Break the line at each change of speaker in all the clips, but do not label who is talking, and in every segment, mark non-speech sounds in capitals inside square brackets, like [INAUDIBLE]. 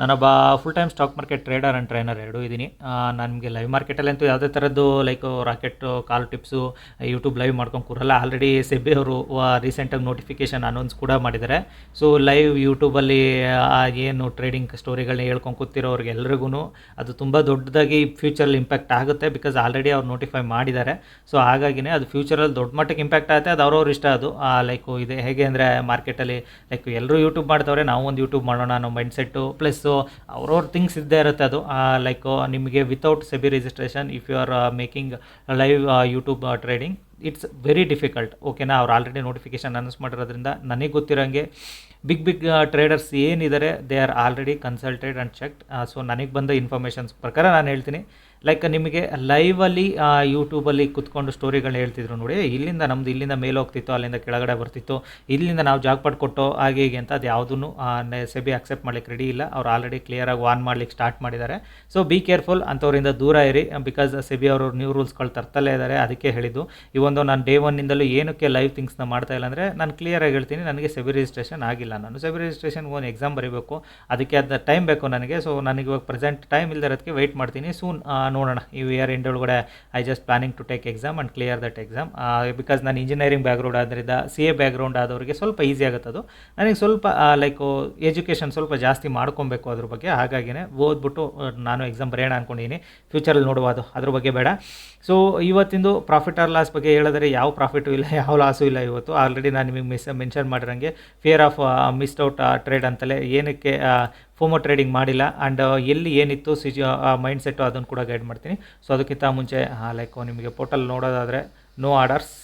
ನಾನೊಬ್ಬ full time stock market trader and trainer ಎರಡೂ ಇದ್ದೀನಿ. ನನಗೆ ಲೈವ್ ಮಾರ್ಕೆಟಲ್ಲಂತೂ ಯಾವುದೇ ಥರದ್ದು like rocket call tips YouTube live ಮಾಡ್ಕೊಂಡು ಕೂರಲ್ಲ. ಆಲ್ರೆಡಿ ಸೆಬಿ ಅವರು ರೀಸೆಂಟಾಗಿ ನೋಟಿಫಿಕೇಷನ್ ಅನೌನ್ಸ್ ಕೂಡ ಮಾಡಿದ್ದಾರೆ ಸೊ ಲೈವ್ ಯೂಟ್ಯೂಬಲ್ಲಿ ಏನು ಟ್ರೇಡಿಂಗ್ ಸ್ಟೋರಿಗಳನ್ನ ಹೇಳ್ಕೊಂಡು ಕೂತಿರೋರಿಗೆ ಎಲ್ರಿಗೂ ಅದು ತುಂಬ ದೊಡ್ಡದಾಗಿ ಫ್ಯೂಚರಲ್ಲಿ ಇಂಪ್ಯಾಕ್ಟ್ ಆಗುತ್ತೆ ಬಿಕಾಸ್ ಆಲ್ರೆಡಿ ಅವ್ರು ನೋಟಿಫೈ ಮಾಡಿದ್ದಾರೆ ಸೊ ಹಾಗಾಗಿನೇ ಅದು ಫ್ಯೂಚರಲ್ಲಿ ದೊಡ್ಡ ಮಟ್ಟಕ್ಕೆ ಇಂಪ್ಯಾಕ್ಟ್ ಆಗುತ್ತೆ. ಅದು ಅವ್ರವ್ರ ಇಷ್ಟ ಅದು. ಲೈಕ್ ಇದೆ ಹೇಗೆ ಅಂದರೆ ಮಾರ್ಕೆಟಲ್ಲಿ ಲೈಕ್ ಎಲ್ಲರೂ ಯೂಟ್ಯೂಬ್ ಮಾಡ್ತವ್ರೆ ನಾವು ಒಂದು ಯೂಟ್ಯೂಬ್ ಮಾಡೋಣ ಅನ್ನೋ ಮೈಂಡ್ಸೆಟ್ಟು ಪ್ಲಸ್ಸು ಅವ್ರವ್ರ ಥಿಂಗ್ಸ್ ಇದ್ದೇ ಇರುತ್ತೆ ಅದು. ಲೈಕ್ ನಿಮಗೆ without SEBI registration if you are making live YouTube trading it's very difficult ಓಕೆನಾ ಅವ್ರು ಆಲ್ರೆಡಿ ನೋಟಿಫಿಕೇಶನ್ ಅನೌನ್ಸ್ ಮಾಡಿರೋದ್ರಿಂದ ನನಗೆ ಗೊತ್ತಿರೋಂಗೆ ಬಿಗ್ ಬಿಗ್ ಟ್ರೇಡರ್ಸ್ ಏನಿದ್ದಾರೆ they are already consulted and checked so ನನಗೆ ಬಂದ ಇನ್ಫಾರ್ಮೇಷನ್ಸ್ ಪ್ರಕಾರ ನಾನು ಹೇಳ್ತೀನಿ. ಲೈಕ್ ನಿಮಗೆ ಲೈವಲ್ಲಿ ಯೂಟ್ಯೂಬಲ್ಲಿ ಕುತ್ಕೊಂಡು ಸ್ಟೋರಿಗಳನ್ನ ಹೇಳ್ತಿದ್ರು ನೋಡಿ, ಇಲ್ಲಿಂದ ನಮ್ದು ಇಲ್ಲಿಂದ ಮೇಲೆ ಹೋಗ್ತಿತ್ತು ಅಲ್ಲಿಂದ ಕೆಳಗಡೆ ಬರ್ತಿತ್ತು, ಇಲ್ಲಿಂದ ನಾವು ಜಾಗ ಪಡ್ಕೊಟ್ಟು ಹಾಗೆ ಹೀಗೆ ಅಂತ ಅದು ಯಾವುದೂ ಸೆಬಿ ಅಕ್ಸೆಪ್ಟ್ ಮಾಡ್ಲಿಕ್ಕೆ ರೆಡಿ ಇಲ್ಲ. ಅವ್ರು ಆಲ್ರೆಡಿ ಕ್ಲಿಯರಾಗಿ ವಾನ್ ಮಾಡ್ಲಿಕ್ಕೆ ಸ್ಟಾರ್ಟ್ ಮಾಡಿದ್ದಾರೆ. ಸೊ ಬಿ ಕೇರ್ಫುಲ್ ಅಂಥವರಿಂದ ದೂರ ಇರಿ ಬಿಕಾಸ್ ಸೆಬಿ ಅವರು ನ್ಯೂ ರೂಲ್ಸ್ಗಳು ತರ್ತಲೇ ಇದ್ದಾರೆ ಅದಕ್ಕೆ ಹೇಳಿದ್ದು. ಈ ಒಂದು ನಾನು ಡೇ ಒನ್ನಿಂದಲೂ ಏನಕ್ಕೆ ಲೈವ್ ಥಿಂಗ್ಸ್ನ ಮಾಡ್ತಾ ಇಲ್ಲ ಅಂದರೆ, ನಾನು ಕ್ಲಿಯರಾಗಿ ಹೇಳ್ತೀನಿ, ನನಗೆ ಸೆಬಿ ರಿಜಿಸ್ಟ್ರೇಷನ್ ಆಗಿಲ್ಲ. ನಾನು ಸೆಬಿ ರಿಜಿಸ್ಟ್ರೇಷನ್ಗೆ ಒಂದು ಎಕ್ಸಾಮ್ ಬರೀಬೇಕು, ಅದಕ್ಕೆ ಅದ ಟೈಮ್ ಬೇಕು ನನಗೆ. ಸೊ ನನಗೆ ಇವಾಗ ಪ್ರೆಸೆಂಟ್ ಟೈಮ್ ಇಲ್ದಿರೋದಕ್ಕೆ ವೆಯ್ಟ್ ಮಾಡ್ತೀನಿ. ಸೂನ್ ನೋಡೋಣ. ಈ ಇಯರ್ ಎಂಡ್ ಒಳಗಡೆ I just planning to take exam and clear that exam because ನಾನು ಇಂಜಿನಿಯರಿಂಗ್ ಬ್ಯಾಕ್ಗ್ರೌಂಡ್ ಆದ್ದರಿಂದ ಸಿ ಎ ಬ್ಯಾಕ್ಗ್ರೌಂಡ್ ಆದವರಿಗೆ ಸ್ವಲ್ಪ ಈಸಿ ಆಗುತ್ತೆ ಅದು. ನನಗೆ ಸ್ವಲ್ಪ ಲೈಕ್ ಎಜುಕೇಷನ್ ಸ್ವಲ್ಪ ಜಾಸ್ತಿ ಮಾಡ್ಕೊಬೇಕು ಅದ್ರ ಬಗ್ಗೆ. ಹಾಗಾಗಿನೇ ಓದ್ಬಿಟ್ಟು ನಾನು ಎಕ್ಸಾಮ್ ಬರೆಯೋಣ ಅಂದ್ಕೊಂಡಿದ್ದೀನಿ ಫ್ಯೂಚರಲ್ಲಿ ನೋಡುವ ಅದು. ಅದ್ರ ಬಗ್ಗೆ ಬೇಡ. ಸೊ ಇವತ್ತಿಂದು ಪ್ರಾಫಿಟ್ ಆರ್ ಲಾಸ್ ಬಗ್ಗೆ ಹೇಳಿದ್ರೆ ಯಾವ ಪ್ರಾಫಿಟು ಇಲ್ಲ, ಯಾವ ಲಾಸು ಇಲ್ಲ ಇವತ್ತು. ಆಲ್ರೆಡಿ ನಾನು ನಿಮಗೆ miss mention ಮಾಡಿರೋಂಗೆ fear of missed out trade ಅಂತಲೇ ಏನಕ್ಕೆ ಫೋಮೋ ಟ್ರೇಡಿಂಗ್ ಮಾಡಿಲ್ಲ. ಆ್ಯಂಡ್ ಎಲ್ಲಿ ಏನಿತ್ತು ಸಿಜು ಮೈಂಡ್ ಸೆಟ್ಟು ಅದನ್ನು ಕೂಡ ಗೈಡ್ ಮಾಡ್ತೀನಿ. ಸೊ ಅದಕ್ಕಿಂತ ಮುಂಚೆ ಲೈಕ್ ನಿಮಗೆ ಪೋರ್ಟಲ್ ನೋಡೋದಾದರೆ no orders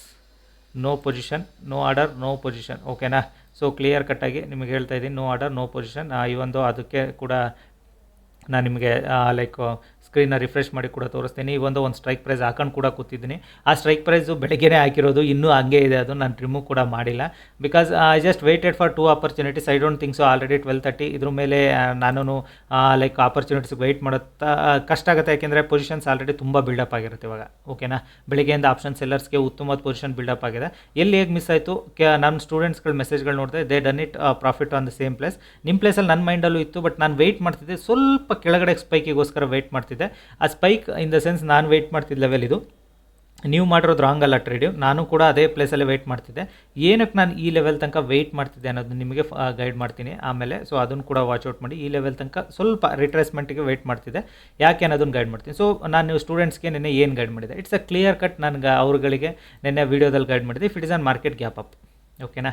no position no order no? Position ಓಕೆನಾ ಸೊ ಕ್ಲಿಯರ್ ಕಟ್ಟಾಗಿ ನಿಮಗೆ ಹೇಳ್ತಾ ಇದ್ದೀನಿ ನೋ ಆರ್ಡರ್ ನೋ ಪೊಸಿಷನ್ ಈ ಒಂದು ಅದಕ್ಕೆ ಕೂಡ ನಾನು ನಿಮಗೆ ಲೈಕ್ ಸ್ಕ್ರೀನ್ನ ರಿಫ್ರೆಶ್ ಮಾಡಿ ಕೂಡ ತೋರಿಸ್ತೀನಿ. ಈ ಒಂದು ಸ್ಟ್ರೈಕ್ ಪ್ರೈಸ್ ಹಾಕೊಂಡು ಕೂಡ ಕೂತಿದ್ದೀನಿ. ಆ ಸ್ಟ್ರೈಕ್ ಪ್ರೈಸು ಬೆಳಗ್ಗೆನೇ ಹಾಕಿರೋದು, ಇನ್ನೂ ಹಂಗೆ ಇದೆ, ಅದು ನಾನು ರಿಮೂವ್ ಕೂಡ ಮಾಡಿಲ್ಲ. Because I just waited for two opportunities I don't think so already twelve thirty ಇದ್ರ ಮೇಲೆ ನಾನು ಲೈಕ್ ಆಪರ್ಚುನಿಟೀಸ್ ವೆಯ್ಟ್ ಮಾಡುತ್ತಾ ಕಷ್ಟ ಆಗುತ್ತೆ. ಯಾಕೆಂದರೆ ಪೊಸಿಷನ್ಸ್ ಆಲ್ರೆಡಿ ತುಂಬ ಬಿಲ್ಡಪ್ ಆಗಿರುತ್ತೆ ಇವಾಗ. ಓಕೆನಾ ಬೆಳಗ್ಗೆಯಿಂದ ಆಪ್ಷನ್ ಸೆಲ್ಲರ್ಸ್ಗೆ ಉತ್ತಮವಾದ ಪೊಸಿಷನ್ ಬಿಲ್ಡಪ್ ಆಗಿದೆ. ಎಲ್ಲಿ ಹೇಗೆ ಮಿಸ್ ಆಯಿತು? ನನ್ನ ಸ್ಟೂಡೆಂಟ್ಸ್ಗಳ ಮೆಸೇಜ್ಗಳು ನೋಡಿದೆ they done it profit on the same place ನಿಮ್ಮ ಪ್ಲೇಸಲ್ಲಿ ನನ್ನ ಮೈಂಡಲ್ಲೂ ಇತ್ತು ಬಟ್ ನಾನು ವೆಯ್ಟ್ ಮಾಡ್ತಿದ್ದೆ. ಸ್ವಲ್ಪ ಕೆಳಗಡೆ ಸ್ಪೈಕಿಗೋಸ್ಕರ ವೆಯ್ಟ್ ಮಾಡ್ತಿದ್ದೆ. ಆ ಸ್ಪೈಕ್ ಇನ್ ದ ಸೆನ್ಸ್ ನಾನು ವೆಯ್ಟ್ ಮಾಡ್ತಿದ್ದ ಲೆವೆಲ್ ಇದು. ನೀವು ಮಾಡಿರೋದು ರಾಂಗ್ ಅಲ್ಲ ಟ್ರೇಡಿಂಗ್ ನಾನು ಕೂಡ ಅದೇ ಪ್ಲೇಸಲ್ಲೇ ವೆಯ್ಟ್ ಮಾಡ್ತಿದ್ದೆ. ಏನಕ್ಕೆ ನಾನು ಈ ಲೆವೆಲ್ ತನಕ ವೆಯ್ಟ್ ಮಾಡ್ತಿದ್ದೆ ಅನ್ನೋದು ನಿಮಗೆ ಗೈಡ್ ಮಾಡ್ತೀನಿ ಆಮೇಲೆ. ಸೊ ಅದನ್ನು ಕೂಡ ವಾಚ್ ಔಟ್ ಮಾಡಿ ಈ ಲೆವೆಲ್ ತನಕ ಸ್ವಲ್ಪ ರಿಟ್ರೇಸ್ಮೆಂಟಿಗೆ ವೆಯ್ಟ್ ಮಾಡ್ತಿದ್ದೆ. ಯಾಕೆ ಅನ್ನೋದನ್ನು ಗೈಡ್ ಮಾಡ್ತೀನಿ. ಸೊ ನಾನು ನೀವು ಸ್ಟೂಡೆಂಟ್ಸ್ಗೆ ನಿನ್ನೆ ಏನು ಗೈಡ್ ಮಾಡಿದೆ ಇಟ್ಸ್ ಅ ಕ್ಲಿಯರ್ ಕಟ್ ನನಗೆ ಅವ್ರುಗಳಿಗೆ ನಿನ್ನೆ ವೀಡಿಯೋದಲ್ಲಿ ಗೈಡ್ ಮಾಡಿದೆ if it is on market gap up ಓಕೆನಾ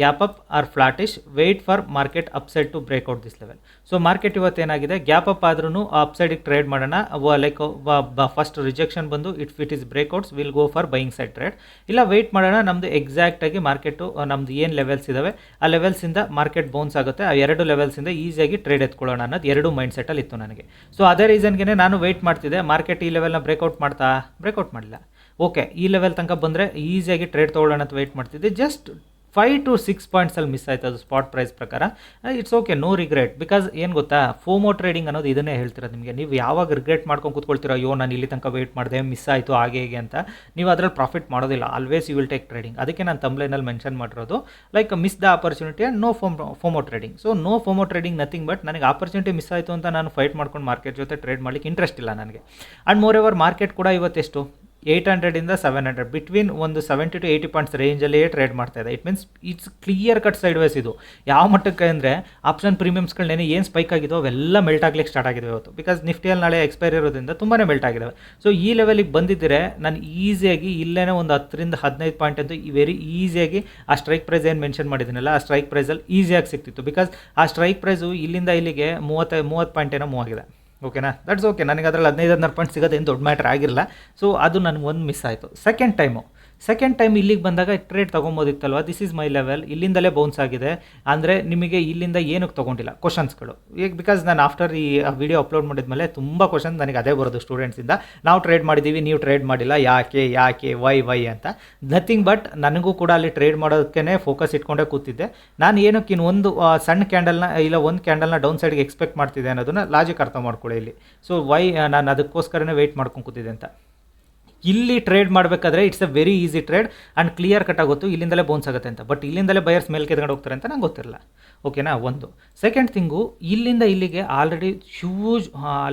gap up or flattish wait for market upside to breakout this level so market ಇವತ್ತೇನಾಗಿದೆ gap up ಆದ್ರೂ ಅಪ್ಸೈಡಿಗೆ ಟ್ರೇಡ್ ಮಾಡೋಣ. ಲೈಕ್ ಫಸ್ಟ್ ರಿಜೆಕ್ಷನ್ ಬಂದು it fit is breakouts will go for buying side trade ಇಲ್ಲ wait ಮಾಡೋಣ. ನಮ್ಮದು ಎಕ್ಸಾಕ್ಟಾಗಿ market ನಮ್ದು ಏನು levels ಇದಾವೆ, ಆ ಲೆವೆಲ್ಸಿಂದ ಮಾರ್ಕೆಟ್ ಬೌನ್ಸ್ ಆಗುತ್ತೆ. ಆ ಎರಡು ಲೆವೆಲ್ಸಿಂದ ಈಸಿಯಾಗಿ ಟ್ರೇಡ್ ಎತ್ಕೊಳ್ಳೋಣ ಅನ್ನೋದು ಎರಡು ಮೈಂಡ್ ಸೆಟ್ಟಲ್ಲಿ ಇತ್ತು ನನಗೆ. ಸೊ ಅದೇ ರೀಸನ್ಗೆ ನಾನು ವೆಯ್ಟ್ ಮಾಡ್ತಿದ್ದೆ. ಮಾರ್ಕೆಟ್ ಈ ಲೆವೆಲ್ನ ಬ್ರೇಕ್ಔಟ್ ಮಾಡ್ತಾ? ಬ್ರೇಕ್ಔಟ್ ಮಾಡಿಲ್ಲ. ಓಕೆ ಈ ಲೆವೆಲ್ ತನಕ ಬಂದರೆ ಈಸಿಯಾಗಿ ಟ್ರೇಡ್ ತೊಗೊಳ್ಳೋಣ ಅಂತ ವೆಯ್ಟ್ ಮಾಡ್ತಿದ್ದೆ. ಜಸ್ಟ್ ಫೈವ್ ಟು ಸಿಕ್ಸ್ ಪಾಯಿಂಟ್ಸಲ್ಲಿ ಮಿಸ್ ಆಯಿತು, ಅದು ಸ್ಪಾಟ್ ಪ್ರೈಸ್ ಪ್ರಕಾರ. It's okay no regret because ಏನು ಗೊತ್ತಾ ಫೋಮೋ ಟ್ರೇಡಿಂಗ್ ಅನ್ನೋದು ಇದನ್ನೇ ಹೇಳ್ತಿರೋದು ನಿಮಗೆ. ನೀವು ಯಾವಾಗ ರಿಗ್ರೆಟ್ ಮಾಡ್ಕೊಂಡು ಕೂತ್ಕೊಳ್ತೀರೋ, ಅಯ್ಯೋ, ನಾನು ಇಲ್ಲಿ ತನಕ ವೇಟ್ ಮಾಡಿದೆ ಮಿಸ್ ಆಯಿತು, ಹಾಗೆ ಹೀಗೆ ಅಂತ. ನೀವು ಅದರಲ್ಲಿ ಪ್ರಾಫಿಟ್ ಮಾಡೋದಿಲ್ಲ. Always you will take trading ಅದಕ್ಕೆ ನಾನು ತಂಬ್ಲೈನಲ್ಲಿ ಮೆನ್ಷನ್ ಮಾಡಿರೋದು like miss the opportunity and no FOMO FOMO trading so no FOMO trading nothing but ನನಗೆ ಆಪರ್ಚುನಿಟಿ ಮಿಸ್ ಆಯಿತು ಅಂತ ನಾನು ಫೈಟ್ ಮಾಡ್ಕೊಂಡು ಮಾರ್ಕೆಟ್ ಜೊತೆ ಟ್ರೇಡ್ ಮಾಡ್ಲಿಕ್ಕೆ ಇಂಟ್ರೆಸ್ಟ್ ಇಲ್ಲ ನನಗೆ. ಆ್ಯಂಡ್ ಮೋರ್ ಎವರ್ ಮಾರ್ಕೆಟ್ ಕೂಡ ಇವತ್ತೆಷ್ಟು? ಏಯ್ಟ್ ಹಂಡ್ರೆಡಿಂದ ಸೆವೆನ್ ಹಂಡ್ರೆಡ್ ಬಿಟ್ವೀನ್ ಒಂದು ಸೆವೆಂಟಿ ಟು ಏಯ್ಟಿ ಪಾಯಿಂಟ್ಸ್ ರೇಂಜಲ್ಲಿಯೇ ಟ್ರೇಡ್ ಮಾಡ್ತಾ ಇದೆ. It means it's clear cut side wise ಇದು. ಯಾವ ಮಟ್ಟಕ್ಕೆ ಅಂದರೆ ಆಪ್ಷನ್ ಪ್ರೀಮಿಯಮ್ಸ್ಗಳನ್ನೇ ಏನು ಸ್ಪೈಕ್ ಆಗಿದೋ ಅವೆಲ್ಲ ಮೆಲ್ಟ್ ಆಗ್ಲಿಕ್ಕೆ ಸ್ಟಾರ್ಟ್ ಆಗಿದೆ ಇವತ್ತು. ಬಿಕಾಸ್ ನಿಫ್ಟಿಯಲ್ಲಿ ನಾಳೆ ಎಕ್ಸ್ಪೈರ್ ಇರೋದ್ರಿಂದ ತುಂಬಾ ಮೆಲ್ಟ್ ಆಗಿದ್ದಾವೆ ಸೊ ಈ ಲೆವೆಲಿಗೆ ಬಂದಿದ್ದರೆ ನಾನು ಈಸಿಯಾಗಿ ಇಲ್ಲೇ ಒಂದು ಹತ್ತರಿಂದ ಹದಿನೈದು ಪಾಯಿಂಟ್ ಅಂತೂ ವೆರಿ ಈಸಿಯಾಗಿ ಆ ಸ್ಟ್ರೈಕ್ ಪ್ರೈಸ್ ಏನು ಮೆನ್ಷನ್ ಮಾಡಿದ್ದೀನಲ್ಲ ಆ ಸ್ಟ್ರೈಕ್ ಪ್ರೈಸಲ್ಲಿ ಈಸಿಯಾಗಿ ಸಿಕ್ತಿತ್ತು. ಬಿಕಾಸ್ ಆ ಸ್ಟ್ರೈಕ್ ಪ್ರೈಸು ಇಲ್ಲಿಂದ ಇಲ್ಲಿಗೆ ಮೂವತ್ತ, ಮೂವತ್ತು ಪಾಯಿಂಟ್ ಏನೋ ಮೂವಾಗಿದೆ ಓಕೆನಾ ದಟ್ಸ್ ಓಕೆ ನನಗೆ ಅದರಲ್ಲಿ ಹದಿನೈದು, ಹದಿನಾರು ಪಾಯಿಂಟ್ ಸಿಗೋದೇನು ದೊಡ್ಡ ಮ್ಯಾಟ್ರ್ ಆಗಿರಲ್ಲ ಸೊ ಅದು ನನಗೆ ಒಂದು ಮಿಸ್ ಆಯಿತು ಸೆಕೆಂಡ್ ಟೈಮು ಸೆಕೆಂಡ್ ಟೈಮ್ ಇಲ್ಲಿಗೆ ಬಂದಾಗ ಟ್ರೇಡ್ ತೊಗೊಬೋದಿತ್ತಲ್ವ? ದಿಸ್ ಈಸ್ ಮೈ ಲೆವೆಲ್ ಇಲ್ಲಿಂದಲೇ ಬೌನ್ಸ್ ಆಗಿದೆ. ಅಂದರೆ ನಿಮಗೆ ಇಲ್ಲಿಂದ ಏನಕ್ಕೆ ತೊಗೊಂಡಿಲ್ಲ? ಕ್ವಶನ್ಸ್ಗಳು ಈಗ ಬಿಕಾಸ್ ನಾನು ಆಫ್ಟರ್ ಈ ವಿಡಿಯೋ ಅಪ್ಲೋಡ್ ಮಾಡಿದ್ಮೇಲೆ ತುಂಬ ಕ್ವಶನ್ ನನಗೆ ಅದೇ ಬರೋದು ಸ್ಟೂಡೆಂಟ್ಸಿಂದ ನಾವು ಟ್ರೇಡ್ ಮಾಡಿದ್ದೀವಿ ನೀವು ಟ್ರೇಡ್ ಮಾಡಿಲ್ಲ. ಯಾಕೆ ಯಾಕೆ ವೈ ವೈ ಅಂತ. ನಥಿಂಗ್ ಬಟ್ ನನಗೂ ಕೂಡ ಅಲ್ಲಿ ಟ್ರೇಡ್ ಮಾಡೋದಕ್ಕೇ ಫೋಕಸ್ ಇಟ್ಕೊಂಡೇ ಕೂತಿದ್ದೆ. ನಾನು ಏನಕ್ಕೆ ಇನ್ನು ಒಂದು ಸಣ್ಣ ಕ್ಯಾಂಡಲ್ನ ಇಲ್ಲ ಒಂದು ಕ್ಯಾಂಡಲ್ನ ಡೌನ್ ಸೈಡ್ಗೆ ಎಕ್ಸ್ಪೆಕ್ಟ್ ಮಾಡ್ತಿದ್ದೆ ಅನ್ನೋದನ್ನ ಲಾಜಿಕ್ ಅರ್ಥ ಮಾಡ್ಕೊಳ್ಳಿ ಇಲ್ಲಿ. ಸೊ ವೈ ನಾನು ಅದಕ್ಕೋಸ್ಕರನೇ ವೆಯ್ಟ್ ಮಾಡ್ಕೊಂಡು ಕೂತಿದ್ದೆ ಅಂತ. ಇಲ್ಲಿ ಟ್ರೇಡ್ ಮಾಡಬೇಕಾದ್ರೆ it's a very easy trade and clear cut ಆಗುತ್ತೆ, ಇಲ್ಲಿಂದಲೇ ಬೌನ್ಸ್ ಆಗುತ್ತೆ ಅಂತ. ಬಟ್ ಇಲ್ಲಿಂದಲೇ ಬಯರ್ಸ್ ಮೇಲೆ ಕೆತ್ಕೊಂಡು ಹೋಗ್ತಾರೆ ಅಂತ ನಂಗೆ ಗೊತ್ತಿರಲ್ಲ. ಓಕೆನಾ ಒಂದು. ಸೆಕೆಂಡ್ ಥಿಂಗು ಇಲ್ಲಿಂದ ಇಲ್ಲಿಗೆ ಆಲ್ರೆಡಿ ಹ್ಯೂಜ್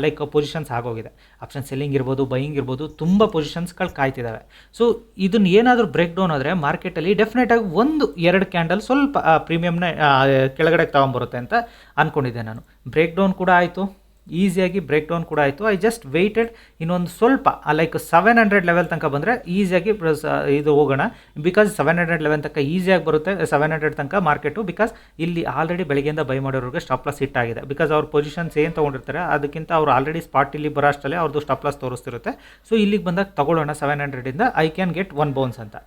ಲೈಕ್ ಪೊಸಿಷನ್ಸ್ ಆಗೋಗಿದೆ. ಆಪ್ಷನ್ ಸೆಲ್ಲಿಂಗ್ ಇರ್ಬೋದು ಬೈಯಿಂಗ್ ಇರ್ಬೋದು, ತುಂಬ ಪೊಸಿಷನ್ಸ್ಗಳು ಕಾಯ್ತಿದ್ದಾವೆ ಸೊ ಇದನ್ನ ಏನಾದರೂ ಬ್ರೇಕ್ ಡೌನ್ ಆದರೆ ಮಾರ್ಕೆಟಲ್ಲಿ ಡೆಫಿನೆಟಾಗಿ ಒಂದು, ಎರಡು ಕ್ಯಾಂಡಲ್ ಸ್ವಲ್ಪ ಪ್ರೀಮಿಯಮ್ನ ಕೆಳಗಡೆ ತಗೊಂಬರುತ್ತೆ ಅಂತ ಅಂದ್ಕೊಂಡಿದ್ದೆ ನಾನು. ಬ್ರೇಕ್ ಡೌನ್ ಕೂಡ ಆಯಿತು. ಈಸಿಯಾಗಿ ಬ್ರೇಕ್ ಡೌನ್ ಕೂಡ ಆಯಿತು. ಐ ಜಸ್ಟ್ ವೆಯ್ಟೆಡ್ ಇನ್ನೊಂದು ಸ್ವಲ್ಪ ಲೈಕ್ ಸೆವೆನ್ ಹಂಡ್ರೆಡ್ ಲೆವೆಲ್ ತನಕ ಬಂದರೆ ಈಸಿಯಾಗಿ ಇದು ಹೋಗೋಣ. ಬಿಕಾಸ್ ಸೆವೆನ್ ಹಂಡ್ರೆಡ್ ಲೆವೆಲ್ ತನಕ ಈಸಿಯಾಗಿ ಬರುತ್ತೆ ಸೆವೆನ್ ಹಂಡ್ರೆಡ್ ತನಕ ಮಾರ್ಕೆಟು ಬಿಕಾಸ್ ಇಲ್ಲಿ ಆಲ್ರೆಡಿ ಬೆಳಗ್ಗೆಯಿಂದ ಬೈ ಮಾಡೋರಿಗೆ ಸ್ಟಾಪ್ ಲಾಸ್ ಹಿಟ್ ಆಗಿದೆ. ಬಿಕಾಸ್ ಅವ್ರ ಪೊಸಿಷನ್ಸ್ ಏನು ತೊಗೊಂಡಿರ್ತಾರೆ, ಅದಕ್ಕಿಂತ ಅವ್ರು ಆಲ್ರೆಡಿ ಸ್ಪಾಟ್ ಇಲ್ಲಿ ಬರೋ ಅಷ್ಟಲ್ಲೇ ಅವ್ರದ್ದು ಸ್ಟಾಪ್ ಲಾಸ್ ತೋರಿಸ್ತಿರುತ್ತೆ. ಸೊ ಇಲ್ಲಿಗೆ ಬಂದಾಗ ತಗೊಳ್ಳೋಣ seven ಹಂಡ್ರೆಡಿಂದ I can get one bounce ಅಂತ.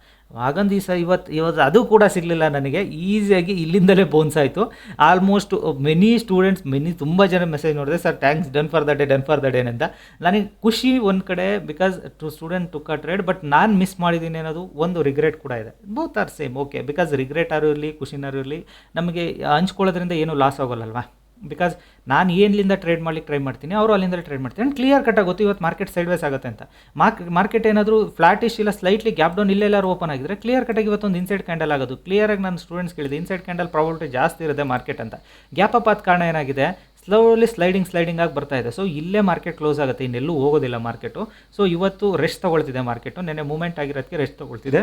ಆಗೊಂದು ದಿವಸ ಇವತ್ತು ಇವತ್ತು ಅದು ಕೂಡ ಸಿಗಲಿಲ್ಲ ನನಗೆ. ಈಸಿಯಾಗಿ ಇಲ್ಲಿಂದಲೇ ಬೋನ್ಸ್ ಆಯಿತು. ಆಲ್ಮೋಸ್ಟ್ ಮೆನಿ ಸ್ಟೂಡೆಂಟ್ಸ್ ಮೆನಿ ತುಂಬ ಜನ ಮೆಸೇಜ್ ನೋಡಿದೆ sir thanks done for the day done for the day ಅಂತ. ನನಗೆ ಖುಷಿ ಒಂದು ಕಡೆ because to student to cut trade but ನಾನು ಮಿಸ್ ಮಾಡಿದ್ದೀನಿ ಅನ್ನೋದು ಒಂದು ರಿಗ್ರೆಟ್ ಕೂಡ ಇದೆ. Both are same okay because regret ಆರು ಇರಲಿ, ಖುಷಿನಾರು ಇರಲಿ, ನಮಗೆ ಹಂಚ್ಕೊಳ್ಳೋದ್ರಿಂದ ಏನೂ ಲಾಸ್ ಆಗೋಲ್ಲಲ್ವಾ? ಬಿಕಾಸ್ ನಾನು ಏನಿಂದ ಟ್ರೇಡ್ ಮಾಡ್ಲಿಕ್ಕೆ ಟ್ರೈ ಮಾಡ್ತೀನಿ, ಅವರು ಅಲ್ಲಿಂದ ಟ್ರೇಡ್ ಮಾಡ್ತೀನಿ. ಆ್ಯಂಡ್ ಕ್ಲಿಯರ್ ಕಟ್ಟಾಗಿ ಗೊತ್ತು ಇವತ್ತು ಮಾರ್ಕೆಟ್ ಸೈಡ್ ವೈಸ್ ಆಗುತ್ತೆ ಅಂತ. ಮಾರ್ಕ್ ಮಾರ್ಕೆಟ್ ಏನಾದರೂ ಫ್ಲಾಟಿಶ್ ಇಲ್ಲ ಸ್ಲೈಟ್ಲಿ ಗ್ಯಾಪ್ ಡೌನ್ ಇಲ್ಲೆಲ್ಲಾರು ಓಪನ್ ಆಗಿದ್ರೆ ಕ್ಲಿಯರ್ ಕಟಾಗಿ ಇವತ್ತೊಂದು ಇನ್ಸೈಡ್ ಕ್ಯಾಂಡಲ್ ಆಗೋದು. ಕ್ಲಿಯರಾಗಿ ನಾನು ಸ್ಟೂಡೆಂಟ್ಸ್ ಕೇಳಿದೆ ಇನ್ಸೈಡ್ ಕ್ಯಾಂಡಲ್ ಪ್ರಾಬಿಲಿಟಿ ಜಾಸ್ತಿ ಇರುತ್ತೆ ಮಾರ್ಕೆಟ್ ಅಂತ. ಗ್ಯಾಪ್ ಅಪ್ ಆದ ಕಾರಣ ಏನಾಗಿದೆ? ಸ್ಲೋಲಿ ಸ್ಲೈಡಿಂಗ್ ಸ್ಲೈಡಿಂಗ್ ಆಗಿ ಬರ್ತಾ ಇದೆ. ಸೊ ಇಲ್ಲೇ ಮಾರ್ಕೆಟ್ ಕ್ಲೋಸ್ ಆಗುತ್ತೆ, ಇನ್ನೆಲ್ಲೂ ಹೋಗೋದಿಲ್ಲ ಮಾರ್ಕೆಟು ಸೊ ಇವತ್ತು ರೆಸ್ಟ್ ತೊಗೊಳ್ತಿದೆ ಮಾರ್ಕೆಟು ನೆನ್ನೆ ಮೂಮೆಂಟ್ ಆಗಿರೋದಕ್ಕೆ ರೆಸ್ಟ್ ತೊಗೊಳ್ತಿದೆ.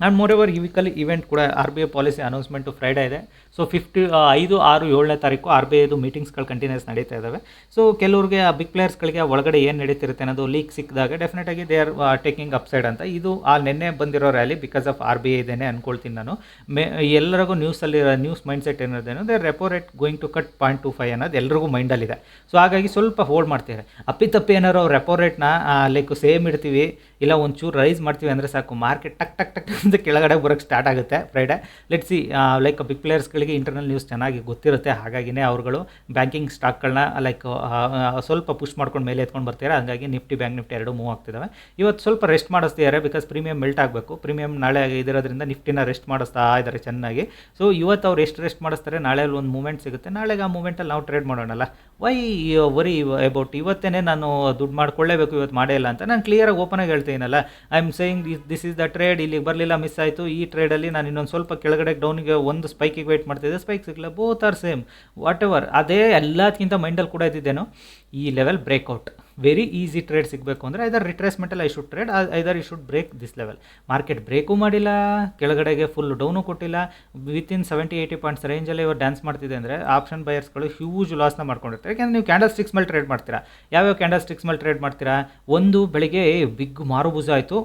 ಆ್ಯಂಡ್ ಮೋರ್ ಎವರ್ ಈ ವೀಕಲ್ಲಿ ಇವೆಂಟ್ ಕೂಡ R B I policy announcement Friday ಇದೆ ಸೊ ಫಿಫ್ಟಿ ಐದು, ಆರು, ಏಳನೇ ತಾರೀಕು ಆರ್ ಬಿ ಐದು ಮೀಟಿಂಗ್ಸ್ಗಳು ಕಂಟಿನ್ಯೂಸ್ ನಡೀತಾ ಇದ್ದಾವೆ ಸೊ ಕೆಲವ್ರಿಗೆ, ಆ ಬಿಗ್ ಪ್ಲೇಯರ್ಸ್ಗಳಿಗೆ ಒಳಗಡೆ ಏನು ನಡೀತಿರುತ್ತೆ ಅನ್ನೋದು ಲೀಕ್ ಸಿಕ್ಕಿದಾಗ ಡೆಫಿನೆಟಾಗಿ ದೇ ಆರ್ ಟೇಕಿಂಗ್ ಅಪ್ಸೈಡ್ ಅಂತ. ಇದು ಆ ನಿನ್ನೆ ಬಂದಿರೋ rally because of R B I ಇದೇನೆ ಅನ್ಕೊಳ್ತೀನಿ ನಾನು. ಮೇ, ಎಲ್ಲರಿಗೂ ನ್ಯೂಸಲ್ಲಿರೋ news mind set ಏನಿರೋದೇನು they repo rate going to cut point two five ಅನ್ನೋದು ಎಲ್ರಿಗೂ ಮೈಂಡಲ್ಲಿದೆ ಸೊ ಹಾಗಾಗಿ ಸ್ವಲ್ಪ ಹೋಲ್ಡ್ ಮಾಡ್ತಾರೆ ಅಪ್ಪಿತಪ್ಪಿ ಏನಾರು ರೆಪೋ ರೇಟ್ನ ಲೈಕ್ ಸೇಮ್ ಇಡ್ತೀವಿ, ಇಲ್ಲ ಒಂಚೂರು ರೈಸ್ ಮಾಡ್ತೀವಿ ಅಂದರೆ ಸಾಕು. ಮಾರ್ಕೆಟ್ ಟಕ್ ಟಕ್ ಟಕ್ ಅಂತ ಕೆಳಗಡೆ ಬರೋಕ್ಕೆ ಸ್ಟಾರ್ಟ್ ಆಗುತ್ತೆ Friday let see like big ಪ್ಲೇಯರ್ಸ್ಗಳಿಗೆ internal news ಚೆನ್ನಾಗಿ ಗೊತ್ತಿರುತ್ತೆ. ಹಾಗಾಗಿನೇ ಅವರುಗಳು ಬ್ಯಾಂಕಿಂಗ್ ಸ್ಟಾಕ್ಗಳನ್ನ ಲೈಕ್ ಸ್ವಲ್ಪ ಪುಷ್ ಮಾಡ್ಕೊಂಡು ಮೇಲೆ ಎತ್ಕೊಂಡು ಬರ್ತಾರೆ ಹಾಗಾಗಿ ನಿಫ್ಟಿ ಬ್ಯಾಂಕ್ ನಿಫ್ಟಿ ಎರಡು ಮೂವ್ ಆಗ್ತಿದ್ದಾವೆ ಇವತ್ತು ಸ್ವಲ್ಪ ರೆಸ್ಟ್ ಮಾಡಿಸ್ತಿದ್ದಾರೆ ಬಿಕಾಸ್ ಪ್ರೀಮಿಯಂ ಮೆಲ್ಟ್ ಆಗಬೇಕು. ಪ್ರೀಮಿಯಂ ನಾಳೆ ಇದಿರೋದ್ರಿಂದ ನಿಫ್ಟಿನ ರೆಸ್ಟ್ ಮಾಡಿಸ್ತಾ ಇದ್ದಾರೆ ಚೆನ್ನಾಗಿ. ಸೊ ಇವತ್ತು ಅವ್ರು ಎಷ್ಟು ರೆಸ್ಟ್ ಮಾಡಿಸ್ತಾರೆ? ನಾಳೆ ಅಲ್ಲಿ ಒಂದು ಮೂಮೆಂಟ್ ಸಿಗುತ್ತೆ. ನಾಳೆಗೆ ಆ ಮೂಮೆಂಟಲ್ಲಿ ನಾವು ಟ್ರೇಡ್ ಮಾಡೋಣಲ್ಲ. ವೈ ವರಿ ಅಬೌಟ್ ಇವತ್ತೇ ನಾನು ದುಡ್ಡು ಮಾಡ್ಕೊಳ್ಳೇಬೇಕು, ಇವತ್ತು ಮಾಡೇ ಇಲ್ಲ ಅಂತ. ನಾನು ಕ್ಲಿಯರಾಗಿ ಓಪನಾಗಿ ಹೇಳ್ತೀನಲ್ಲ I am saying this is the trade ಇಲ್ಲಿಗೆ ಬರಲಿಲ್ಲ ಮಿಸ್ ಆಯಿತು. ಈ ಟ್ರೇಡಲ್ಲಿ ನಾನು ಇನ್ನೊಂದು ಸ್ವಲ್ಪ ಕೆಳಗಡೆ ಡೌನಿಗೆ ಒಂದು ಸ್ಪೈಕಿಗೆ ವೆಯ್ಟ್ ಮಾಡ್ತಿದ್ದೆ. ಸ್ಪೈಕ್ ಸಿಗಲ್ಲ both are same whatever ಅದೇ ಎಲ್ಲದಕ್ಕಿಂತ ಮೈಂಡಲ್ಲಿ ಕೂಡ ಇದ್ದಿದ್ದೇನೋ, ಈ level breakout very easy trade ಸಿಗಬೇಕು ಅಂದರೆ ಐದರ್ ರಿಟ್ರೇಸ್ಮೆಂಟಲ್ಲಿ ಐ ಶುಡ್ ಟ್ರೇಡ್ ಐದರ್ ಈ should break this level market break ಮಾಡಿಲ್ಲ, ಕೆಳಗಡೆಗೆ ಫುಲ್ ಡೌನು ಕೊಟ್ಟಿಲ್ಲ. ವಿತಿನ್ ಸೆವೆಂಟಿ ಏಯ್ಟಿ ಪಾಯಿಂಟ್ಸ್ ರೇಂಜಲ್ಲಿ ಇವರು ಡ್ಯಾನ್ಸ್ ಮಾಡ್ತಿದೆ ಅಂದರೆ ಆಪ್ಷನ್ ಬಯರ್ಸ್ಗಳು ಹ್ಯೂಜ್ ಲಾಸ್ನ ಮಾಡ್ಕೊಂಡಿರ್ತಾರೆ. ಯಾಕೆಂದರೆ ನೀವು ಕ್ಯಾಂಡಲ್ ಸ್ಟಿಕ್ಸ್ ಮೇಲೆ ಟ್ರೇಡ್ ಮಾಡ್ತೀರಾ? ಯಾವ್ಯಾವ ಕ್ಯಾಂಡಲ್ ಸ್ಟಿಕ್ಸ್ ಮೇಲೆ ಟ್ರೇಡ್ ಮಾಡ್ತೀರಾ? ಒಂದು ಬೆಳಿಗ್ಗೆ ಬಿಗ್ ಮಾರುಭುಜ ಆಯಿತು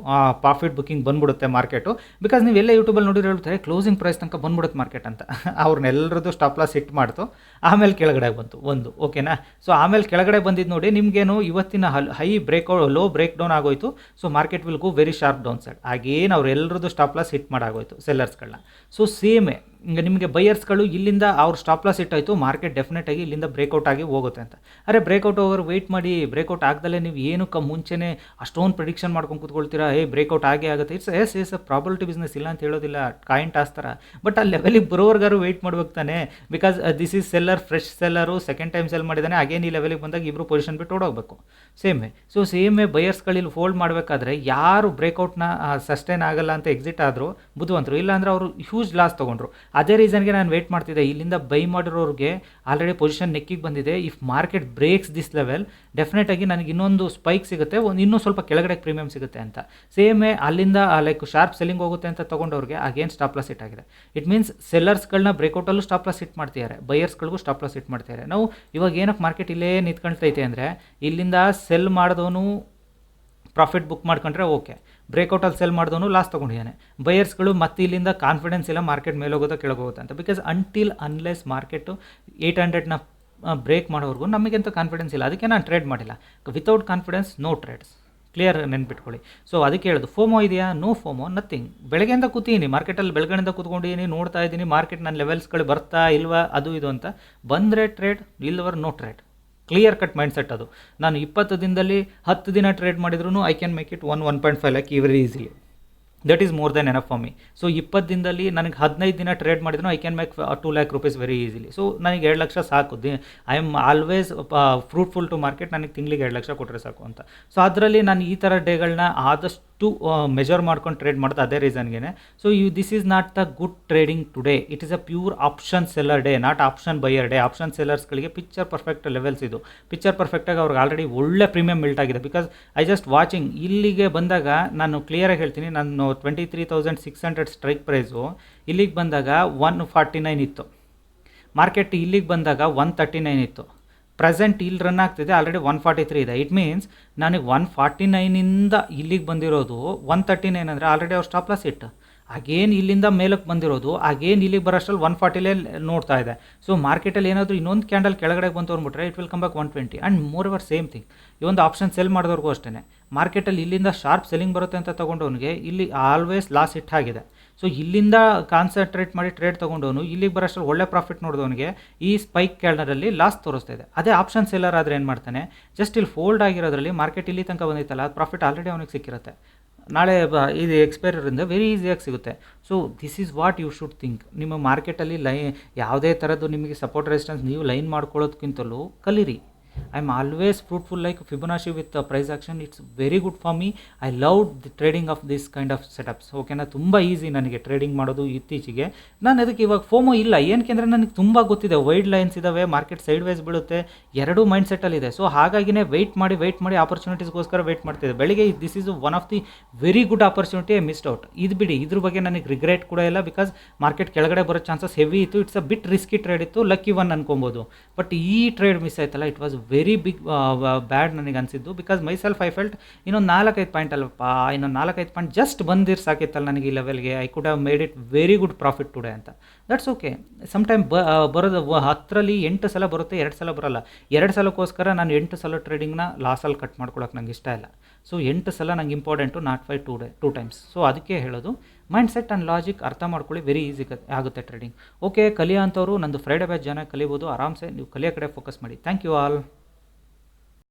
ಪ್ರಾಫಿಟ್ ಬುಕ್ಕಿಂಗ್ ಬಂದ್ಬಿಡುತ್ತೆ ಮಾರ್ಕೆಟು ಬಿಕಾಸ್ ನೀವು ಎಲ್ಲ ಯೂಟ್ಯೂಬಲ್ಲಿ ನೋಡಿರೋ ಹೇಳ್ತಾರೆ ಕ್ಲೋಸಿಂಗ್ ಪ್ರೈಸ್ ತನಕ ಬಂದ್ಬಿಡುತ್ತೆ ಮಾರ್ಕೆಟ್ ಅಂತ. [LAUGHS] ಅವ್ರನ್ನೆಲ್ಲರದ್ದು ಸ್ಟಾಪ್ ಲಾಸ್ ಹಿಟ್ ಮಾಡ್ತು. ಆಮೇಲೆ ಕೆಳಗಡೆ ಬಂತು, ಒಂದು ಓಕೆನಾ ಸೊ ಆಮೇಲೆ ಕೆಳಗಡೆ ಬಂದಿದ್ದು ನೋಡಿ ನಿಮಗೇನು ಇವತ್ತಿನ ಹಲ್ high break low break down ಆಗೋಯ್ತು. So market will go very sharp down side ಆಗೇನು ಅವ್ರು ಸ್ಟಾಪ್ ಲಾಸ್ ಹಿಟ್ ಮಾಡಾಗೋಯ್ತು ಸೆಲ್ಲರ್ಸ್ಗಳನ್ನ ಸೊ ಸೇಮೇ ಈಗ ನಿಮಗೆ ಬೈಯರ್ಸ್ಗಳು ಇಲ್ಲಿಂದ ಅವ್ರ ಸ್ಟಾಪ್ ಲಾಸ್ ಇಟ್ಟಾಯಿತು ಮಾರ್ಕೆಟ್ ಡೆಫಿನೆಟ್ ಆಗಿ ಇಲ್ಲಿಂದ ಬ್ರೇಕೌಟ್ ಆಗಿ ಹೋಗುತ್ತೆ ಅಂತ. ಅರೆ ಬ್ರೇಕೌಟ್ ಓವರ್ ವೆಯ್ಟ್ ಮಾಡಿ ಬ್ರೇಕೌಟ್ ಆಗದಲ್ಲೇ ನೀವು ಏನು ಕ ಮುಂಚೆನೇ ಅಷ್ಟೊಂದು ಪ್ರಿಡಿಕ್ಷನ್ ಮಾಡ್ಕೊಂಡು ಕೂತ್ಕೊಳ್ತೀರಾ, ಏ ಬ್ರೇಕೌಟ್ ಆಗೇ ಆಗುತ್ತೆ. It's as as a probability business ಇಲ್ಲ ಅಂತ ಹೇಳೋದಿಲ್ಲ ಕಾಯಿಂಟ್ ಆಸ್ತಾರ ಬಟ್ ಆ ಲೆವೆಲಿಗೆ ಬರೋವರ್ಗಾರು ವೆಯ್ಟ್ ಮಾಡ್ಬೇಕು ತಾನೆ. Because this is seller fresh seller second time sell ಮಾಡಿದ್ದಾನೆ ಅಗೇನ್ ಈ ಲೆವೆಲಿಗೆ ಬಂದಾಗ ಇಬ್ಬರು ಪೊಸಿಷನ್ ಬಿಟ್ಟು ಓಡೋಗ್ಬೇಕು. ಸೇಮೇ ಸೊ ಸೇಮೇ ಬಯರ್ಸ್ಗಳಲ್ಲಿ ಫೋಲ್ಡ್ ಮಾಡಬೇಕಾದ್ರೆ ಯಾರು ಬ್ರೇಕೌಟ್ನ ಸಸ್ಟೈನ್ ಆಗಲ್ಲ ಅಂತ ಎಕ್ಸಿಟ್ ಆದರೂ, ಬುದ್ಧಿವಂತರು. ಇಲ್ಲಾಂದ್ರೆ ಅವರು ಹ್ಯೂಜ್ ಲಾಸ್ ತೊಗೊಂಡ್ರು. ಅದೇ ರೀಸನ್ಗೆ ನಾನು ವೇಟ್ ಮಾಡ್ತಿದ್ದೆ. ಇಲ್ಲಿಂದ ಬೈ ಮಾಡಿರೋರಿಗೆ ಆಲ್ರೆಡಿ ಪೊಸಿಷನ್ ನೆಕ್ಕಿಗೆ ಬಂದಿದೆ. If market breaks this level definite ಆಗಿ ನನಗೆ ಇನ್ನೊಂದು ಸ್ಪೈಕ್ ಸಿಗುತ್ತೆ. ಒಂದು ಇನ್ನೂ ಸ್ವಲ್ಪ ಕೆಳಗಡೆ ಪ್ರೀಮಿಯಂ ಸಿಗುತ್ತೆ ಅಂತ. ಸೇಮೇ ಅಲ್ಲಿಂದ ಲೈಕ್ ಶಾರ್ಪ್ ಸೆಲ್ಲಿಂಗ್ ಹೋಗುತ್ತೆ ಅಂತ ತೊಗೊಂಡವ್ರಿಗೆ ಅಗೇನ್ ಸ್ಟಾಪ್ ಲಾಸ್ ಇಟ್ ಆಗಿದೆ. ಇಟ್ ಮೀನ್ಸ್ ಸೆಲ್ಲರ್ಸ್ಗಳನ್ನ ಬ್ರೇಕೌಟಲ್ಲೂ ಸ್ಟಾಪ್ ಲಾಸ್ ಇಟ್ ಮಾಡ್ತಿದ್ದಾರೆ. ಬೈಯರ್ಸ್ಗಳಿಗೂ ಸ್ಟಾಪ್ ಲಾಸ್ ಇಟ್ ಮಾಡ್ತಿದ್ದಾರೆ. ನಾವು ಇವಾಗ ಏನಕ್ಕೆ ಮಾರ್ಕೆಟ್ ಇಲ್ಲೇ ನಿಂತ್ಕೊಳ್ತೈತೆ ಅಂದರೆ, ಇಲ್ಲಿಂದ ಸೆಲ್ ಮಾಡಿದವನು ಪ್ರಾಫಿಟ್ ಬುಕ್ ಮಾಡ್ಕೊಂಡ್ರೆ ಓಕೆ ಬ್ರೇಕೌಟಲ್ಲಿ ಸೆಲ್ ಮಾಡಿದವನು ಲಾಸ್ ತೊಗೊಂಡಿದ್ದಾನೆ. ಬಯರ್ಸ್ಗಳು ಮತ್ತೆ ಇಲ್ಲಿಂದ ಕಾನ್ಫಿಡೆನ್ಸ್ ಇಲ್ಲ ಮಾರ್ಕೆಟ್ ಮೇಲೆ ಹೋಗೋದೋ ಕೆಳಗೆ ಹೋಗುತ್ತೆ ಅಂತ because until unless market eight ಹಂಡ್ರೆಡ್ನ break ಮಾಡೋವರೆಗೂ ನಮಗೆಂತ ಕಾನ್ಫಿಡೆನ್ಸ್ ಇಲ್ಲ. ಅದಕ್ಕೆ ನಾನು ಟ್ರೇಡ್ ಮಾಡಿಲ್ಲ. Without confidence no trades clear ನೆನ್ಪಿಟ್ಕೊಳ್ಳಿ. ಸೊ ಅದಕ್ಕೆ ಹೇಳೋದು ಫೋಮೋ ಇದೆಯಾ? ನೋ ಫೋಮೋ ನಥಿಂಗ್ ಬೆಳಗ್ಗೆಯಿಂದ ಕೂತೀನಿ. ಮಾರ್ಕೆಟಲ್ಲಿ ಬೆಳಗ್ಗೆಯಿಂದ ಕೂತ್ಕೊಂಡಿದ್ದೀನಿ, ನೋಡ್ತಾ ಇದ್ದೀನಿ. ಮಾರ್ಕೆಟ್ ನನ್ನ ಲೆವೆಲ್ಸ್ಗಳು ಬರ್ತಾ ಇಲ್ವಾ, ಅದು ಇದು ಅಂತ. ಬಂದರೆ trade ಇಲ್ಲವರು no trade clear cut mind set ಅದು. ನಾನು ಇಪ್ಪತ್ತು ದಿನದಲ್ಲಿ ಹತ್ತು ದಿನ ಟ್ರೇಡ್ ಮಾಡಿದ್ರು I can make it one one point five lakh very easily that is more than enough for me so ಇಪ್ಪತ್ತು ದಿನದಲ್ಲಿ ನನಗೆ ಹದಿನೈದು ದಿನ ಟ್ರೇಡ್ ಮಾಡಿದ್ರು I can make two lakh rupees very easily so ನನಗೆ ಎರಡು ಲಕ್ಷ ಸಾಕು. The I am always fruitful to market ನನಗೆ ತಿಂಗಳಿಗೆ ಎರಡು ಲಕ್ಷ ಕೊಟ್ಟರೆ ಸಾಕು ಅಂತ. ಸೊ ಅದರಲ್ಲಿ ನಾನು ಈ ಥರ ಡೇಗಳನ್ನ ಆದಷ್ಟು ಮೆಜರ್ ಮಾಡ್ಕೊಂಡು ಟ್ರೇಡ್ ಮಾಡೋದು ಅದೇ ರೀಸನ್ಗೆ so you this is not the good trading today it is a pure option seller day not option buyer day option ಸೆಲ್ಲರ್ಸ್ಗಳಿಗೆ picture perfect levels ಇದು. ಪಿಕ್ಚರ್ ಪರ್ಫೆಕ್ಟಾಗಿ ಅವ್ರಿಗೆ ಆಲ್ರೆಡಿ ಒಳ್ಳೆ ಪ್ರೀಮಿಯಂ ಮಿಲ್ಟ್ ಆಗಿದೆ. ಬಿಕಾಸ್ ಐ ಜಸ್ಟ್ ವಾಚಿಂಗ್ ಇಲ್ಲಿಗೆ ಬಂದಾಗ ನಾನು ಕ್ಲಿಯರಾಗಿ ಹೇಳ್ತೀನಿ, ನಾನು twenty three thousand six hundred strike price ಇಲ್ಲಿಗೆ ಬಂದಾಗ ಒನ್ ಫಾರ್ಟಿ ನೈನ್ ಇತ್ತು. ಮಾರ್ಕೆಟ್ ಇಲ್ಲಿಗೆ ಬಂದಾಗ ಒನ್ ತರ್ಟಿ ನೈನ್ ಇತ್ತು. ಪ್ರೆಸೆಂಟ್ ಇಲ್ಲಿ ರನ್ ಆಗ್ತಿದೆ ಆಲ್ರೆಡಿ ಒನ್ ಫಾರ್ಟಿ ತ್ರೀ ಇದೆ. ಇಟ್ ಮೀನ್ಸ್ ನನಗೆ ಒನ್ ಫಾರ್ಟಿ ನೈನಿಂದ ಇಲ್ಲಿಗೆ ಬಂದಿರೋದು ಒನ್ ತರ್ಟಿ ನೈನ್ ಅಂದರೆ ಆಲ್ರೆಡಿ ಅವ್ರು ಸ್ಟಾಪ್ ಲಾಸ್ ಇಟ್ಟು. ಆಗೇನು ಇಲ್ಲಿಂದ ಮೇಲಕ್ಕೆ ಬಂದಿರೋದು ಆಗೇನು ಇಲ್ಲಿಗೆ ಬರೋಷ್ಟರಲ್ಲಿ ಒನ್ ಫಾರ್ಟಿಲೇ ನೋಡ್ತಾ ಇದೆ. ಸೊ ಮಾರ್ಕೆಟಲ್ಲಿ ಏನಾದರೂ ಇನ್ನೊಂದು ಕ್ಯಾಂಡಲ್ ಕೆಳಗಡೆ ಬಂತು ಅಂದ್ಬಿಟ್ರೆ it will come back one twenty and more ever same thing ಈ ಒಂದು ಆಪ್ಷನ್ ಸೆಲ್ ಮಾಡಿದವ್ರಿಗೂ ಅಷ್ಟೇ ಮಾರ್ಕೆಟಲ್ಲಿ ಇಲ್ಲಿಂದ ಶಾರ್ಪ್ ಸೆಲ್ಲಿಂಗ್ ಬರುತ್ತೆ ಅಂತ ತೊಗೊಂಡವನಿಗೆ, ಇಲ್ಲಿ ಆಲ್ವೇಸ್ ಲಾಸ್ ಹಿಟ್ ಆಗಿದೆ. ಸೊ ಇಲ್ಲಿಂದ ಕಾನ್ಸಂಟ್ರೇಟ್ ಮಾಡಿ ಟ್ರೇಡ್ ತೊಗೊಂಡವನು, ಇಲ್ಲಿಗೆ ಬರೋಷ್ಟರಲ್ಲಿ ಒಳ್ಳೆ ಪ್ರಾಫಿಟ್ ನೋಡಿದವನಿಗೆ, ಈ ಸ್ಪೈಕ್ ಕ್ಯಾಲ್ಡರಲ್ಲಿ ಲಾಸ್ ತೋರಿಸ್ತಾ ಇದೆ. ಅದೇ ಆಪ್ಷನ್ ಸೆಲ್ಲರ್ ಆದರೆ ಏನು ಮಾಡ್ತಾನೆ ಜಸ್ಟ್ ಇಲ್ಲಿ ಫೋಲ್ಡ್ ಆಗಿರೋದ್ರಲ್ಲಿ ಮಾರ್ಕೆಟ್ ಇಲ್ಲಿ ತನಕ ಬಂದಿತ್ತಲ್ಲ ಅದು ಪ್ರಾಫಿಟ್ ಆಲ್ರೆಡಿ ಅವನಿಗೆ ಸಿಕ್ಕಿರುತ್ತೆ. ನಾಳೆ ಇದು ಎಕ್ಸ್ಪೈರಿಂದ ವೆರಿ ಈಸಿಯಾಗಿ ಸಿಗುತ್ತೆ. So this is what you should think ನಿಮ್ಮ ಮಾರ್ಕೆಟಲ್ಲಿ ಲೈ ಯಾವುದೇ ಥರದ್ದು ನಿಮಗೆ ಸಪೋರ್ಟ್ ರೆಸಿಸ್ಟೆನ್ಸ್ ನೀವು ಲೈನ್ ಮಾಡ್ಕೊಳ್ಳೋದಕ್ಕಿಂತಲೂ ಕಲೀರಿ. I am always fruitful like Fibonacci with price action it's very good for me I love the trading of this kind of setups ಓಕೆನಾ ತುಂಬ ಈಸಿ ನನಗೆ ಟ್ರೇಡಿಂಗ್ ಮಾಡೋದು ಇತ್ತೀಚೆಗೆ. ನಾನು ಅದಕ್ಕೆ ಇವಾಗ ಫೋಮೋ ಇಲ್ಲ. ಏನಕ್ಕೆ ಅಂದರೆ ನನಗೆ ತುಂಬ ಗೊತ್ತಿದೆ. ವೈಡ್ ಲೈನ್ಸ್ ಇದ್ದಾವೆ ಮಾರ್ಕೆಟ್ ಸೈಡ್ ವೈಸ್ ಬೀಳುತ್ತೆ, ಎರಡೂ ಮೈಂಡ್ ಸೆಟ್ಟಲ್ಲಿದೆ ಸೊ ಹಾಗಾಗಿನೇ ವೆಯ್ಟ್ ಮಾಡಿ ವೆಯ್ಟ್ ಮಾಡಿ ಆಪರ್ಚುನಿಟೀಸ್ಗೋಸ್ಕರ ವೆಯ್ಟ್ ಮಾಡ್ತಿದ್ದೆ ಬೆಳಿಗ್ಗೆ this is one of the very good opportunity I missed out ಇದು ಬಿಡಿ, ಇದ್ರ ಬಗ್ಗೆ ನನಗೆ ರಿಗ್ರೆಟ್ ಕೂಡ ಇಲ್ಲ ಬಿಕಾಸ್ ಮಾರ್ಕೆಟ್ ಕೆಳಗಡೆ ಬರೋ ಚಾನ್ಸಸ್ ಹೆವಿ ಇತ್ತು. It's a bit risky trade ಇತ್ತು. ಲಕ್ಕಿ ಒನ್ ಅನ್ಕೊಬೋದು. ಬಟ್ ಈ ಟ್ರೇಡ್ ಮಿಸ್ ಆಯ್ತಲ್ಲ. It was very big bad ನನಗೆ ಅನಿಸಿದ್ದು because myself I felt ಇನ್ನೊಂದು ನಾಲ್ಕೈದು ಪಾಯಿಂಟ್ ಅಲ್ಲಪ್ಪ, ಇನ್ನೊಂದು ನಾಲ್ಕೈದು ಪಾಯಿಂಟ್ ಜಸ್ಟ್ ಬಂದಿರ್ ಸಾಕಿತ್ತಲ್ಲ ನನಗೆ ಈ ಲೆವೆಲ್ಗೆ I could have made it very good profit today ಅಂತ. ದಟ್ಸ್ ಓಕೆ ಸಮ್ಟೈಮ್ ಬ ಬರೋದು ಹತ್ತರಲ್ಲಿ ಎಂಟು ಸಲ ಬರುತ್ತೆ, ಎರಡು ಸಲ ಬರೋಲ್ಲ. ಎರಡು ಸಲಕ್ಕೋಸ್ಕರ ನಾನು ಎಂಟು ಸಲ ಟ್ರೇಡಿಂಗ್ನ ಲಾಸಲ್ಲಿ ಕಟ್ ಮಾಡ್ಕೊಳಕ್ಕೆ ನಂಗೆ ಇಷ್ಟ ಇಲ್ಲ. ಸೊ ಎಂಟು ಸಲ ನಂಗೆ important not five today two times so ಅದಕ್ಕೆ ಹೇಳೋದು ಮೈಂಡ್ ಸೆಟ್ ಆ್ಯಂಡ್ ಲಾಜಿಕ್ ಅರ್ಥ ಮಾಡ್ಕೊಳ್ಳಿ ವೆರಿ ಈಸಿ ಆಗುತ್ತೆ ಟ್ರೇಡಿಂಗ್ ಓಕೆ ಕಲಿಯೋ ಅಂಥವ್ರು ನಂದು ಫ್ರೈಡೆ ಬ್ಯಾಚ್ ಜನ ಕಲಿಬೋದು, ಆರಾಮ್ಸೆ, ನೀವು ಕಲಿಯೋ ಕಡೆ ಫೋಕಸ್ ಮಾಡಿ. Thank you all